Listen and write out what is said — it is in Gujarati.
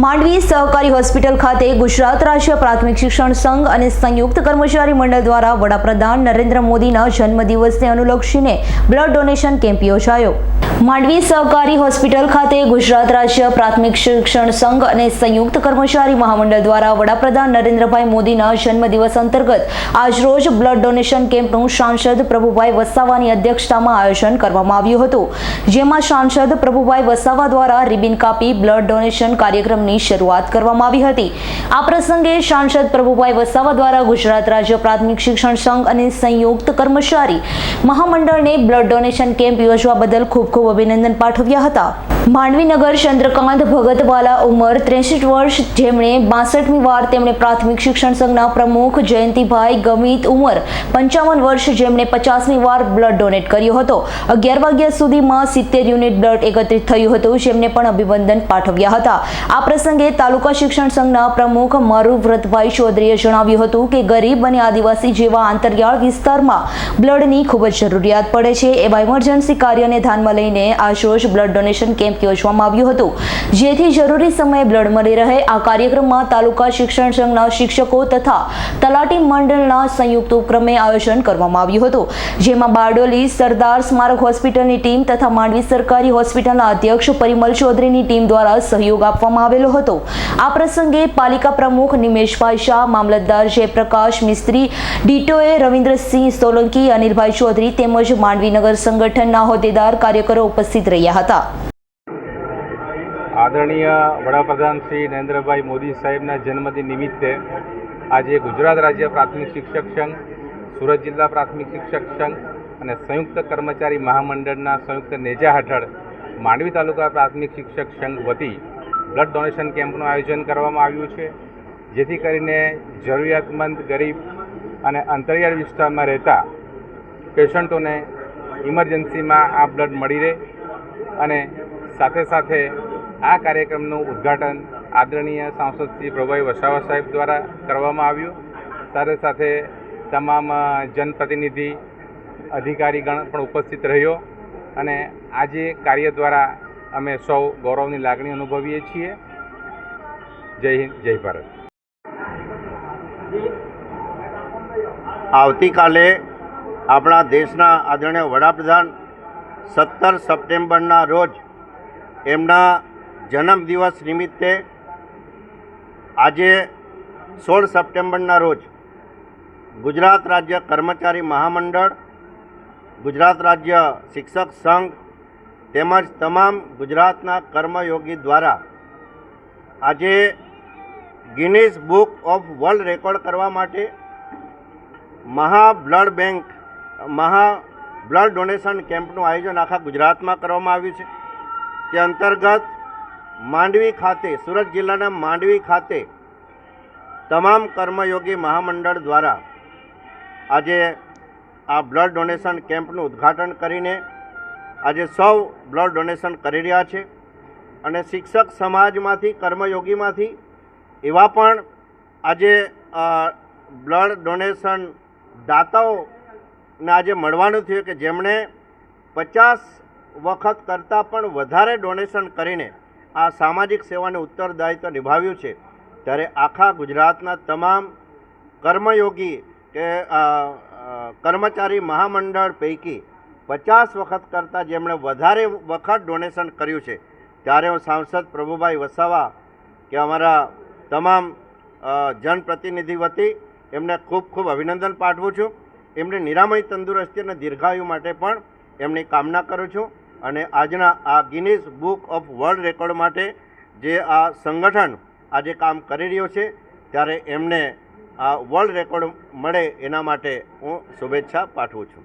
માંડવી સહકારી હોસ્પિટલ ખાતે ગુજરાત રાજ્ય પ્રાથમિક શિક્ષણ સંઘ અને સંયુક્ત કર્મચારી મંડળ દ્વારા વડાપ્રધાન નરેન્દ્ર મોદીના જન્મદિવસને અનુલક્ષીને બ્લડ ડોનેશન કેમ્પ યોજાયો. માંડવી સહકારી હોસ્પિટલ ખાતે ગુજરાત રાજ્ય પ્રાથમિક શિક્ષણ સંઘ અને સંયુક્ત કર્મચારી મહામંડળ દ્વારા વડાપ્રધાન નરેન્દ્રભાઈ મોદીના જન્મદિવસ અંતર્ગત આજરોજ બ્લડ ડોનેશન કેમ્પનું સાંસદ પ્રભુભાઈ વસાવાની અધ્યક્ષતામાં આયોજન કરવામાં આવ્યું હતું. જેમાં સાંસદ પ્રભુભાઈ વસાવા દ્વારા રિબિન કાપી બ્લડ ડોનેશન કાર્યક્રમની શરૂઆત કરવામાં આવી હતી. આ પ્રસંગે સાંસદ પ્રભુભાઈ વસાવા દ્વારા ગુજરાત રાજ્ય પ્રાથમિક શિક્ષણ સંઘ અને સંયુક્ત કર્મચારી મહામંડળને બ્લડ ડોનેશન કેમ્પ યોજવા બદલ ખૂબ ખૂબ અભિનંદન પાઠવ્યા હતા. માંડવીનગર ચંદ્રકાંત ભગતવાલા ઉંમર ત્રેસઠ વર્ષ, જેમણે બાસઠમી વાર તેમણે પ્રાથમિક શિક્ષણ સંઘના પ્રમુખ જયંતિભાઈ ગમિત ઉંમર પંચાવન વર્ષ, જેમણે પચાસમી વાર બ્લડ ડોનેટ કર્યો હતો. અગિયાર વાગ્યા સુધીમાં સિત્તેર યુનિટ બ્લડ એકત્રિત થયું હતું, જેમને પણ અભિનંદન પાઠવ્યા હતા. આ પ્રસંગે તાલુકા શિક્ષણ સંઘના પ્રમુખ મારુ વ્રતભાઈ ચૌધરીએ જણાવ્યું હતું કે ગરીબ અને આદિવાસી જેવા આંતરિયાળ વિસ્તારમાં બ્લડની ખૂબ જ જરૂરિયાત પડે છે. એવા ઇમરજન્સી કાર્યને ધ્યાનમાં લઈને આજરોજ બ્લડ ડોનેશન કેમ્પ યોજવામાં આવ્યું હતું. જેથી જરૂરી સમયે બ્લડ મળી રહે. આ કાર્યક્રમમાં તાલુકા શિક્ષણ સંઘના શિક્ષકો તથા તલાટી મંડળના સંયુક્ત ઉપક્રમે આયોજન કરવામાં આવ્યું હતું. જેમાં બારડોલી સરદાર સ્મારક હોસ્પિટલની ટીમ તથા માંડવી સરકારી હોસ્પિટલના અધ્યક્ષ પરિમલ ચૌધરીની ટીમ દ્વારા સહયોગ આપવામાં આવેલો હતો. આ પ્રસંગે પાલિકા પ્રમુખ નિમેશભાઈ શાહ મામલતદાર જયપ્રકાશ મિસ્ત્રી, ડીટોએ રવિન્દ્રસિંહ સોલંકી, અનિલભાઈ ચૌધરી તેમજ માંડવીનગર સંગઠનના હોદ્દેદાર કાર્યકરો ઉપસ્થિત રહ્યા હતા. આદરણીય વડાપ્રધાન શ્રી નરેન્દ્રભાઈ મોદી સાહેબના જન્મદિન નિમિત્તે આજે ગુજરાત રાજ્ય પ્રાથમિક શિક્ષક સંઘ, સુરત જિલ્લા પ્રાથમિક શિક્ષક સંઘ અને સંયુક્ત કર્મચારી મહામંડળના સંયુક્ત નેજા હેઠળ માંડવી તાલુકા પ્રાથમિક શિક્ષક સંઘ વતી બ્લડ ડોનેશન કેમ્પનું આયોજન કરવામાં આવ્યું છે, જેથી કરીને જરૂરિયાતમંદ, ગરીબ અને અંતરિયાળ વિસ્તારમાં રહેતા પેશન્ટોને ઇમરજન્સીમાં આ બ્લડ મળી રહે અને સાથે સાથે આ કાર્યક્રમનું ઉદ્ઘાટન આદરણીય સાંસદ શ્રી પ્રભાઈ વસાવા સાહેબ દ્વારા કરવામાં આવ્યું. સાથે સાથે તમામ જનપ્રતિનિધિ, અધિકારીગણ પણ ઉપસ્થિત રહ્યો અને આજે કાર્ય દ્વારા અમે સૌ ગૌરવની લાગણી અનુભવીએ છીએ. જય હિન્દ, જય ભારત. આવતીકાલે આપણા દેશના આદરણીય વડાપ્રધાન સત્તર સપ્ટેમ્બરના રોજ એમના જન્મદિવસ નિમિત્તે આજે સોળ સપ્ટેમ્બરના રોજ ગુજરાત રાજ્ય કર્મચારી મહામંડળ, ગુજરાત રાજ્ય શિક્ષક સંઘ તેમજ તમામ ગુજરાતના કર્મયોગી દ્વારા આજે Guinness book of world record કરવા માટે મહા બ્લડ બેંક, મહા બ્લડ ડોનેશન કેમ્પનું આયોજન આખા ગુજરાતમાં કરવામાં આવ્યું છે. તે અંતર્ગત માંડવી ખાતે, સુરત જિલ્લાના માંડવી ખાતે તમામ કર્મયોગી મહામંડળ દ્વારા આજે આ બ્લડ ડોનેશન કેમ્પનું ઉદ્ઘાટન કરીને આજે સૌ બ્લડ ડોનેશન કરી રહ્યા છે અને શિક્ષક સમાજમાંથી, કર્મયોગીમાંથી એવા પણ આજે બ્લડ ડોનેશન દાતાઓને આજે મળવાનું થયું કે જેમણે પચાસ વખત કરતાં પણ વધારે ડોનેશન કરીને આ સામાજિક સેવાનું ઉત્તરદાયિત્વ નિભાવ્યું છે. ત્યારે આખા ગુજરાતના તમામ કર્મયોગી કે કર્મચારી મહામંડળ પૈકી પચાસ વખત કરતાં જેમણે વધારે વખત ડોનેશન કર્યું છે, ત્યારે હું સાંસદ પ્રભુભાઈ વસાવા કે અમારા તમામ જનપ્રતિનિધિ વતી એમને ખૂબ ખૂબ અભિનંદન પાઠવું છું. એમને નિરામય તંદુરસ્તી અને દીર્ઘાયુ માટે પણ એમની કામના કરું છું અને આજના આ Guinness book of world record માટે જે આ સંગઠન આજે કામ કરી રહ્યું છે, ત્યારે એમને આ વર્લ્ડ રેકોર્ડ મળે એના માટે હું શુભેચ્છા પાઠવું છું.